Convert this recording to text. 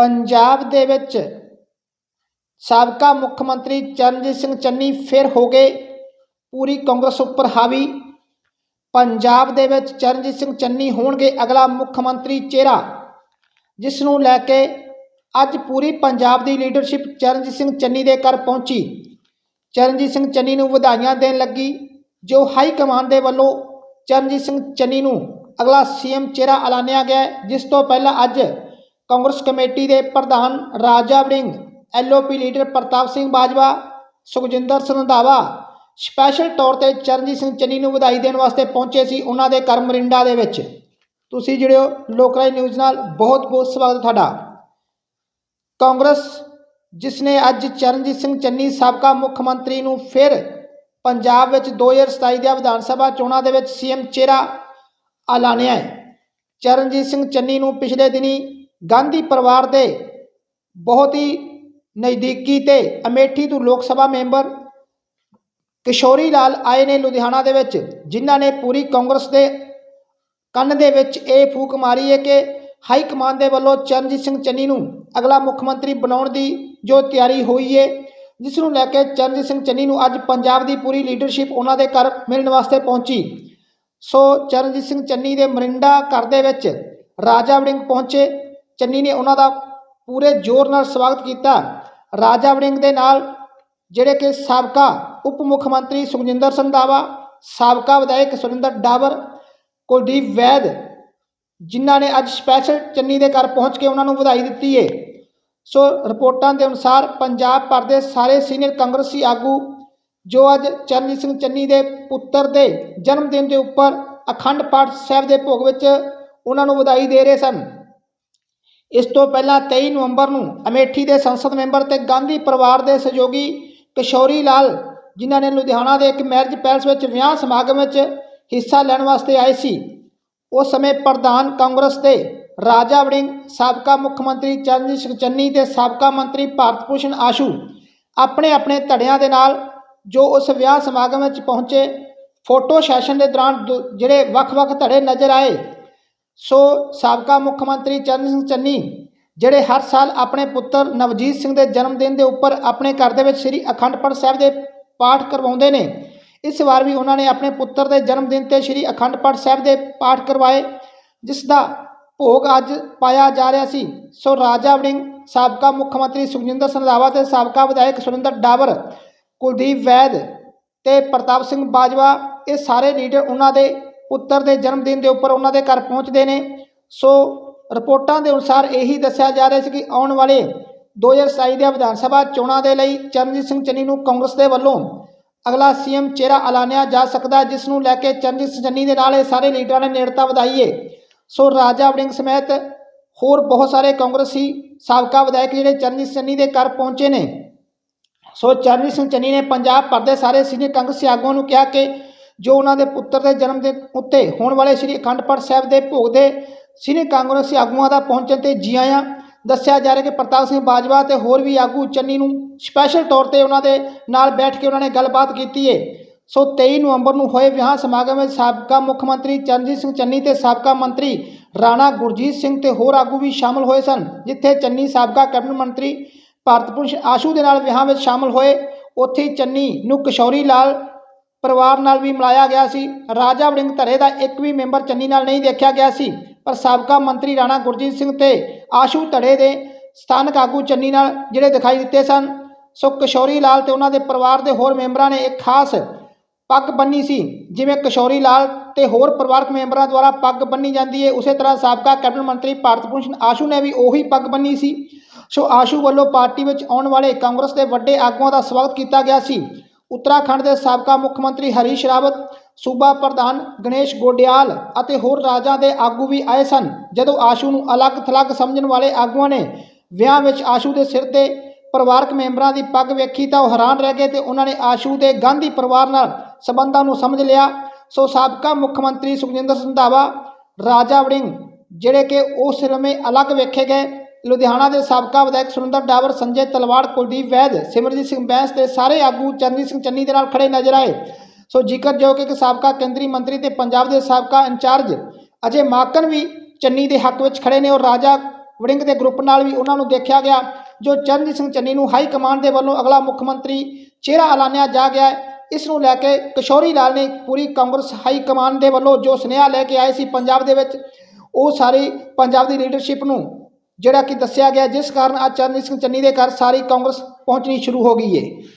ਪੰਜਾਬ ਦੇ ਵਿੱਚ ਸਾਬਕਾ ਮੁੱਖ ਮੰਤਰੀ ਚਰਨਜੀਤ ਸਿੰਘ ਚੰਨੀ ਫਿਰ ਹੋ ਗਏ, ਪੂਰੀ ਕਾਂਗਰਸ ਉੱਪਰ ਹਾਵੀ। ਪੰਜਾਬ ਦੇ ਵਿੱਚ ਚਰਨਜੀਤ ਸਿੰਘ ਚੰਨੀ ਹੋਣਗੇ ਅਗਲਾ ਮੁੱਖ ਮੰਤਰੀ ਚਿਹਰਾ ਜਿਸ ਨੂੰ ਲੈ ਕੇ ਅੱਜ ਪੂਰੀ ਪੰਜਾਬ ਦੀ ਲੀਡਰਸ਼ਿਪ ਚਰਨਜੀਤ ਸਿੰਘ ਚੰਨੀ ਦੇ ਘਰ ਪਹੁੰਚੀ। ਚਰਨਜੀਤ ਸਿੰਘ ਚੰਨੀ ਨੂੰ ਵਧਾਈਆਂ ਦੇਣ ਲੱਗੀ, ਜੋ ਹਾਈ ਕਮਾਂਡ ਦੇ ਵੱਲੋਂ ਚਰਨਜੀਤ ਸਿੰਘ ਚੰਨੀ ਨੂੰ ਅਗਲਾ ਸੀਐਮ ਚਿਹਰਾ ਐਲਾਨਿਆ ਗਿਆ, ਜਿਸ ਤੋਂ ਪਹਿਲਾਂ ਅੱਜ ਕਾਂਗਰਸ ਕਮੇਟੀ ਦੇ ਪ੍ਰਧਾਨ Raja Warring LOP leader Partap Singh Bajwa, Sukhjinder Singh Randhawa special ਤੌਰ ਤੇ ਚਰਨਜੀਤ ਸਿੰਘ ਚੰਨੀ ਨੂੰ ਵਧਾਈ ਦੇਣ ਵਾਸਤੇ ਪਹੁੰਚੇ ਸੀ ਉਹਨਾਂ ਦੇ ਘਰ ਮਰਿੰਡਾ ਦੇ ਵਿੱਚ। ਤੁਸੀਂ ਜਿਹੜੇ ਹੋ ਲੋਕਰਾਈ ਨਿਊਜ਼ ਨਾਲ। ਬਹੁਤ ਬਹੁਤ ਸਵਾਗਤ ਤੁਹਾਡਾ। ਕਾਂਗਰਸ, ਜਿਸ ਨੇ ਅੱਜ ਚਰਨਜੀਤ ਸਿੰਘ ਚੰਨੀ ਸਾਬਕਾ ਮੁੱਖ ਮੰਤਰੀ ਨੂੰ ਫਿਰ ਪੰਜਾਬ ਵਿੱਚ 2027 ਦੀਆਂ ਵਿਧਾਨ ਸਭਾ ਚੋਣਾਂ ਦੇ ਵਿੱਚ ਸੀਐਮ ਚਿਹਰਾ ਐਲਾਨਿਆ ਹੈ। ਚਰਨਜੀਤ ਸਿੰਘ ਚੰਨੀ ਨੂੰ ਪਿਛਲੇ ਦਿਨੀ ਗਾਂਧੀ ਪਰਿਵਾਰ ਦੇ ਬਹੁਤ ਹੀ ਨਜ਼ਦੀਕੀ ਤੇ ਅਮੇਠੀ ਤੋਂ ਲੋਕ ਸਭਾ ਮੈਂਬਰ ਕਿਸ਼ੋਰੀ ਲਾਲ ਆਏ ਨੇ ਲੁਧਿਆਣਾ ਦੇ ਵਿੱਚ, ਜਿਨ੍ਹਾਂ ਨੇ ਪੂਰੀ ਕਾਂਗਰਸ ਦੇ ਕੰਨ ਦੇ ਵਿੱਚ ਇਹ ਫੂਕ ਮਾਰੀ ਹੈ ਕਿ ਹਾਈ ਕਮਾਂਡ ਦੇ ਵੱਲੋਂ ਚਰਨਜੀਤ ਸਿੰਘ ਚੰਨੀ ਨੂੰ ਅਗਲਾ ਮੁੱਖ ਮੰਤਰੀ ਬਣਾਉਣ ਦੀ ਜੋ ਤਿਆਰੀ ਹੋਈ ਹੈ, ਜਿਸ ਨੂੰ ਲੈ ਕੇ ਚਰਨਜੀਤ ਸਿੰਘ ਚੰਨੀ ਨੂੰ ਅੱਜ ਪੰਜਾਬ ਦੀ ਪੂਰੀ ਲੀਡਰਸ਼ਿਪ ਉਹਨਾਂ ਦੇ ਘਰ ਮਿਲਣ ਵਾਸਤੇ ਪਹੁੰਚੀ। ਸੋ ਚਰਨਜੀਤ ਸਿੰਘ ਚੰਨੀ ਦੇ ਮਰਿੰਡਾ ਘਰ ਦੇ ਵਿੱਚ ਰਾਜਾ ਵੜਿੰਗ ਪਹੁੰਚੇ ਚੰਨੀ ਨੇ ਉਹਨਾਂ ਦਾ ਪੂਰੇ ਜ਼ੋਰ ਨਾਲ ਸਵਾਗਤ ਕੀਤਾ। ਰਾਜਾ ਵੜਿੰਗ ਦੇ ਨਾਲ ਜਿਹੜੇ ਕਿ ਸਾਬਕਾ ਉਪ ਮੁੱਖ ਮੰਤਰੀ ਸੁਖਜਿੰਦਰ ਸਿੰਘ ਦਾਵਾ, ਸਾਬਕਾ ਵਿਧਾਇਕ ਸੁਰਿੰਦਰ ਡਾਬਰ ਕੁਲਦੀਪ ਵੈਦ, ਜਿਨ੍ਹਾਂ ਨੇ ਅੱਜ ਸਪੈਸ਼ਲ ਚੰਨੀ ਦੇ ਘਰ ਪਹੁੰਚ ਕੇ ਉਹਨਾਂ ਨੂੰ ਵਧਾਈ ਦਿੱਤੀ ਹੈ ਸੋ ਰਿਪੋਰਟਾਂ ਦੇ ਅਨੁਸਾਰ ਪੰਜਾਬ ਭਰ ਦੇ ਸਾਰੇ ਸੀਨੀਅਰ ਕਾਂਗਰਸੀ ਆਗੂ, ਜੋ ਅੱਜ ਚਰਨਜੀਤ ਸਿੰਘ ਚੰਨੀ ਦੇ ਪੁੱਤਰ ਦੇ ਜਨਮ ਦਿਨ ਦੇ ਉੱਪਰ ਅਖੰਡ ਪਾਠ ਸਾਹਿਬ ਦੇ ਭੋਗ ਵਿੱਚ ਉਹਨਾਂ ਨੂੰ ਵਧਾਈ ਦੇ ਰਹੇ ਸਨ ਇਸ ਤੋਂ ਪਹਿਲਾਂ 23 ਨਵੰਬਰ ਨੂੰ ਅਮੇਠੀ ਦੇ ਸੰਸਦ ਮੈਂਬਰ ਤੇ ਗਾਂਧੀ ਪਰਿਵਾਰ ਦੇ ਸਹਿਯੋਗੀ ਕਿਸ਼ੋਰੀ ਲਾਲ, ਜਿਨ੍ਹਾਂ ਨੇ ਲੁਧਿਆਣਾ ਦੇ ਇੱਕ ਮੈਰਿਜ ਪੈਲਸ ਵਿੱਚ ਵਿਆਹ ਸਮਾਗਮ ਵਿੱਚ ਹਿੱਸਾ ਲੈਣ ਵਾਸਤੇ ਆਏ ਸੀ। ਉਸ ਸਮੇਂ ਪ੍ਰਧਾਨ ਕਾਂਗਰਸ ਦੇ ਰਾਜਾ ਵੜਿੰਗ, ਸਾਬਕਾ ਮੁੱਖ ਮੰਤਰੀ ਚਰਨਜੀਤ ਸਿੰਘ ਚੰਨੀ ਤੇ ਸਾਬਕਾ ਮੰਤਰੀ ਭਾਰਤ ਭੂਸ਼ਣ ਆਸ਼ੂ ਆਪਣੇ ਆਪਣੇ ਧੜਿਆਂ ਦੇ ਨਾਲ ਜੋ ਉਸ ਵਿਆਹ ਸਮਾਗਮ ਵਿੱਚ ਪਹੁੰਚੇ, ਫੋਟੋ ਸੈਸ਼ਨ ਦੇ ਦੌਰਾਨ ਦੋ- ਜਿਹੜੇ ਵੱਖ-ਵੱਖ ਧੜੇ ਨਜ਼ਰ ਆਏ ਸੋ ਸਾਬਕਾ ਮੁੱਖ ਮੰਤਰੀ ਚਰਨ ਸਿੰਘ ਚੰਨੀ, ਜਿਹੜੇ ਹਰ ਸਾਲ ਆਪਣੇ ਪੁੱਤਰ ਨਵਜੀਤ ਸਿੰਘ ਦੇ ਜਨਮ ਦਿਨ ਦੇ ਉੱਪਰ ਆਪਣੇ ਘਰ ਦੇ ਵਿੱਚ ਸ੍ਰੀ ਅਖੰਡ ਪਾਠ ਸਾਹਿਬ ਦੇ ਪਾਠ ਕਰਵਾਉਂਦੇ ਨੇ, ਇਸ ਵਾਰ ਵੀ ਉਹਨਾਂ ਨੇ ਆਪਣੇ ਪੁੱਤਰ ਦੇ ਜਨਮ ਦਿਨ ਤੇ ਸ੍ਰੀ ਅਖੰਡ ਪਾਠ ਸਾਹਿਬ ਦੇ ਪਾਠ ਕਰਵਾਏ, ਜਿਸ ਦਾ ਭੋਗ ਅੱਜ ਪਾਇਆ ਜਾ ਰਿਹਾ ਸੀ। ਸੋ ਰਾਜਾ ਵੜਿੰਗ, ਸਾਬਕਾ ਮੁੱਖ ਮੰਤਰੀ ਸੁਖਜਿੰਦਰ ਸਿੰਘ ਰੰਧਾਵਾ ਤੇ ਸਾਬਕਾ ਵਿਧਾਇਕ ਸੁਰਿੰਦਰ ਡਾਬਰ ਕੁਲਦੀਪ ਵੈਦ ਤੇ ਪ੍ਰਤਾਪ ਸਿੰਘ ਬਾਜਵਾ, ਇਹ ਸਾਰੇ ਲੀਡਰ ਉਹਨਾਂ ਦੇ ਪੁੱਤਰ ਦੇ ਜਨਮ ਦਿਨ ਦੇ ਉੱਪਰ ਉਹਨਾਂ ਦੇ ਘਰ ਪਹੁੰਚਦੇ ਨੇ। ਸੋ ਰਿਪੋਰਟਾਂ ਦੇ ਅਨੁਸਾਰ ਇਹੀ ਦੱਸਿਆ ਜਾ ਰਿਹਾ ਸੀ ਕਿ ਆਉਣ ਵਾਲੇ 2027 ਦੀਆਂ ਵਿਧਾਨ ਸਭਾ ਚੋਣਾਂ ਦੇ ਲਈ ਚਰਨਜੀਤ ਸਿੰਘ ਚੰਨੀ ਨੂੰ ਕਾਂਗਰਸ ਦੇ ਵੱਲੋਂ ਅਗਲਾ ਸੀਐਮ ਚਿਹਰਾ ਐਲਾਨਿਆ ਜਾ ਸਕਦਾ ਜਿਸ ਨੂੰ ਲੈ ਕੇ ਚਰਨਜੀਤ ਸਿੰਘ ਚੰਨੀ ਦੇ ਨਾਲ ਇਹ ਸਾਰੇ ਲੀਡਰਾਂ ਨੇ ਨੇੜਤਾ ਵਧਾਈ ਹੈ। ਸੋ ਰਾਜਾ ਵੜਿੰਗ ਸਮੇਤ ਹੋਰ ਬਹੁਤ ਸਾਰੇ ਕਾਂਗਰਸੀ ਸਾਬਕਾ ਵਿਧਾਇਕ ਜਿਹੜੇ ਚਰਨਜੀਤ ਸਿੰਘ ਚੰਨੀ ਦੇ ਘਰ ਪਹੁੰਚੇ ਨੇ। ਸੋ ਚਰਨਜੀਤ ਸਿੰਘ ਚੰਨੀ ਨੇ ਪੰਜਾਬ ਭਰ ਦੇ ਸਾਰੇ ਸੀਨੀਅਰ ਕਾਂਗਰਸੀ ਆਗੂਆਂ ਨੂੰ ਕਿਹਾ ਕਿ ਜੋ ਉਹਨਾਂ ਦੇ ਪੁੱਤਰ ਦੇ ਜਨਮ ਦਿਨ ਉੱਤੇ ਹੋਣ ਵਾਲੇ ਸ੍ਰੀ ਅਖੰਡ ਪਾਠ ਸਾਹਿਬ ਦੇ ਭੋਗ ਦੇ ਸੀਨੀਅਰ ਕਾਂਗਰਸੀ ਆਗੂਆਂ ਦਾ ਪਹੁੰਚਣ ਤੇ ਜੀ ਆਇਆਂ, ਦੱਸਿਆ ਜਾ ਰਿਹਾ ਕਿ ਪ੍ਰਤਾਪ ਸਿੰਘ ਬਾਜਵਾ ਤੇ ਹੋਰ ਵੀ ਆਗੂ ਚੰਨੀ ਨੂੰ ਸਪੈਸ਼ਲ ਤੌਰ ਤੇ ਉਹਨਾਂ ਦੇ ਨਾਲ ਬੈਠ ਕੇ ਉਹਨਾਂ ਨੇ ਗੱਲਬਾਤ ਕੀਤੀ ਹੈ ਸੋ 23 ਨਵੰਬਰ ਨੂੰ ਹੋਏ ਵਿਆਹ ਸਮਾਗਮ ਵਿੱਚ ਸਾਬਕਾ ਮੁੱਖ ਮੰਤਰੀ ਚਰਨਜੀਤ ਸਿੰਘ ਚੰਨੀ ਤੇ ਸਾਬਕਾ ਮੰਤਰੀ ਰਾਣਾ ਗੁਰਜੀਤ ਸਿੰਘ ਤੇ ਹੋਰ ਆਗੂ ਵੀ ਸ਼ਾਮਲ ਹੋਏ ਸਨ, ਜਿੱਥੇ ਚੰਨੀ ਸਾਬਕਾ ਕੈਬਨਿਟ ਮੰਤਰੀ ਭਾਰਤ ਭੂਸ਼ਣ ਆਸ਼ੂ ਦੇ ਨਾਲ ਵਿਆਹਾਂ ਵਿੱਚ ਸ਼ਾਮਲ ਹੋਏ। ਉੱਥੇ ਹੀ ਚੰਨੀ ਨੂੰ ਕਿਸ਼ੋਰੀ ਲਾਲ ਪਰਿਵਾਰ ਨਾਲ ਵੀ ਮਿਲਾਇਆ ਗਿਆ ਸੀ। ਰਾਜਾ ਵੜਿੰਗ ਧਰੇ ਦਾ ਇੱਕ ਵੀ ਮੈਂਬਰ ਚੰਨੀ ਨਾਲ ਨਹੀਂ ਦੇਖਿਆ ਗਿਆ ਸੀ। ਪਰ ਸਾਬਕਾ ਮੰਤਰੀ ਰਾਣਾ ਗੁਰਜੀਤ ਸਿੰਘ ਤੇ ਆਸ਼ੂ ਧੜੇ ਦੇ ਸਥਾਨਕ ਆਗੂ ਚੰਨੀ ਨਾਲ ਜਿਹੜੇ ਦਿਖਾਈ ਦਿੱਤੇ ਸਨ। ਸੋ ਕਿਸ਼ੋਰੀ ਲਾਲ ਤੇ ਉਹਨਾਂ ਦੇ ਪਰਿਵਾਰ ਦੇ ਹੋਰ ਮੈਂਬਰਾਂ ਨੇ ਇੱਕ ਖਾਸ ਪੱਗ ਬੰਨੀ ਸੀ। ਜਿਵੇਂ ਕਿਸ਼ੋਰੀ ਲਾਲ ਤੇ ਹੋਰ ਪਰਿਵਾਰਕ ਮੈਂਬਰਾਂ ਦੁਆਰਾ ਪੱਗ ਬੰਨੀ ਜਾਂਦੀ ਹੈ ਉਸੇ ਤਰ੍ਹਾਂ ਸਾਬਕਾ ਕੈਬਨਿਟ ਮੰਤਰੀ ਭਾਰਤ ਭੂਸ਼ਣ ਆਸ਼ੂ ਨੇ ਵੀ ਉਹੀ ਪੱਗ ਬੰਨੀ ਸੀ। ਸੋ ਆਸ਼ੂ ਵੱਲੋਂ ਪਾਰਟੀ ਵਿੱਚ ਆਉਣ ਵਾਲੇ ਕਾਂਗਰਸ ਦੇ ਵੱਡੇ ਆਗੂਆਂ ਦਾ ਸਵਾਗਤ ਕੀਤਾ ਗਿਆ ਸੀ। ਉੱਤਰਾਖੰਡ ਦੇ ਸਾਬਕਾ ਮੁੱਖ ਮੰਤਰੀ ਹਰੀਸ਼ ਰਾਵਤ, ਸੂਬਾ ਪ੍ਰਧਾਨ ਗਣੇਸ਼ ਗੋਡਿਆਲ ਅਤੇ ਹੋਰ ਰਾਜਾਂ ਦੇ ਆਗੂ ਵੀ ਆਏ ਸਨ। ਜਦੋਂ ਆਸ਼ੂ ਨੂੰ ਅਲੱਗ-ਥਲੱਗ ਸਮਝਣ ਵਾਲੇ ਆਗੂਆਂ ਨੇ ਵਿਆਹ ਵਿੱਚ ਆਸ਼ੂ ਦੇ ਸਿਰ ਤੇ ਪਰਿਵਾਰਕ ਮੈਂਬਰਾਂ ਦੀ ਪੱਗ ਵੇਖੀ ਤਾਂ ਉਹ ਹੈਰਾਨ ਰਹਿ ਗਏ ਤੇ ਉਹਨਾਂ ਨੇ ਆਸ਼ੂ ਦੇ ਗਾਂਧੀ ਪਰਿਵਾਰ ਨਾਲ ਸਬੰਧਾਂ ਨੂੰ ਸਮਝ ਲਿਆ। ਸੋ ਸਾਬਕਾ ਮੁੱਖ ਮੰਤਰੀ ਸੁਖਜਿੰਦਰ ਸੰਧਾਵਾ, ਰਾਜਾ ਵੜਿੰਗ, ਜਿਹੜੇ ਕਿ ਉਸ ਸਮੇਂ ਅਲੱਗ ਵੇਖੇ ਗਏ ਲੁਧਿਆਣਾ ਦੇ ਸਾਬਕਾ ਵਿਧਾਇਕ ਸੁਰਿੰਦਰ ਡਾਵਰ, ਸੰਜੇ ਤਲਵਾੜ, ਕੁਲਦੀਪ ਵੈਦ, ਸਿਮਰਜੀਤ ਸਿੰਘ ਬੈਂਸ ਤੇ ਸਾਰੇ ਆਗੂ ਚਰਨਜੀਤ ਸਿੰਘ ਚੰਨੀ ਦੇ ਨਾਲ ਖੜੇ ਨਜ਼ਰ ਆਏ। ਸੋ ਜ਼ਿਕਰਯੋਗ ਹੈ ਕਿ ਸਾਬਕਾ ਕੇਂਦਰੀ ਮੰਤਰੀ ਤੇ ਪੰਜਾਬ ਦੇ ਸਾਬਕਾ ਇੰਚਾਰਜ ਅਜੇ ਮਾਕਨ ਵੀ ਚੰਨੀ ਦੇ ਹੱਕ ਵਿੱਚ ਖੜੇ ਨੇ ਔਰ ਰਾਜਾ ਵੜਿੰਗ ਦੇ ਗਰੁੱਪ ਨਾਲ ਵੀ ਉਹਨਾਂ ਨੂੰ ਦੇਖਿਆ ਗਿਆ, ਜੋ ਚਰਨਜੀਤ ਸਿੰਘ ਚੰਨੀ ਨੂੰ ਹਾਈ ਕਮਾਂਡ ਦੇ ਵੱਲੋਂ ਅਗਲਾ ਮੁੱਖ ਮੰਤਰੀ ਚਿਹਰਾ ਐਲਾਨਿਆ ਜਾ ਗਿਆ ਇਸ ਨੂੰ ਲੈ ਕੇ ਕਿਸ਼ੋਰੀ ਲਾਲ ਨੇ ਪੂਰੀ ਕਾਂਗਰਸ ਹਾਈ ਕਮਾਂਡ ਦੇ ਵੱਲੋਂ ਜੋ ਸੁਨੇਹਾ ਲੈ ਕੇ ਆਏ ਸੀ ਪੰਜਾਬ ਦੇ ਵਿੱਚ, ਉਹ ਸਾਰੀ ਪੰਜਾਬ ਦੀ ਲੀਡਰਸ਼ਿਪ ਨੂੰ ਜਿਹੜਾ ਕਿ ਦੱਸਿਆ ਗਿਆ ਜਿਸ ਕਾਰਨ ਅੱਜ ਚਰਨਜੀਤ ਸਿੰਘ ਚੰਨੀ ਦੇ ਘਰ ਸਾਰੀ ਕਾਂਗਰਸ ਪਹੁੰਚਣੀ ਸ਼ੁਰੂ ਹੋ ਗਈ ਹੈ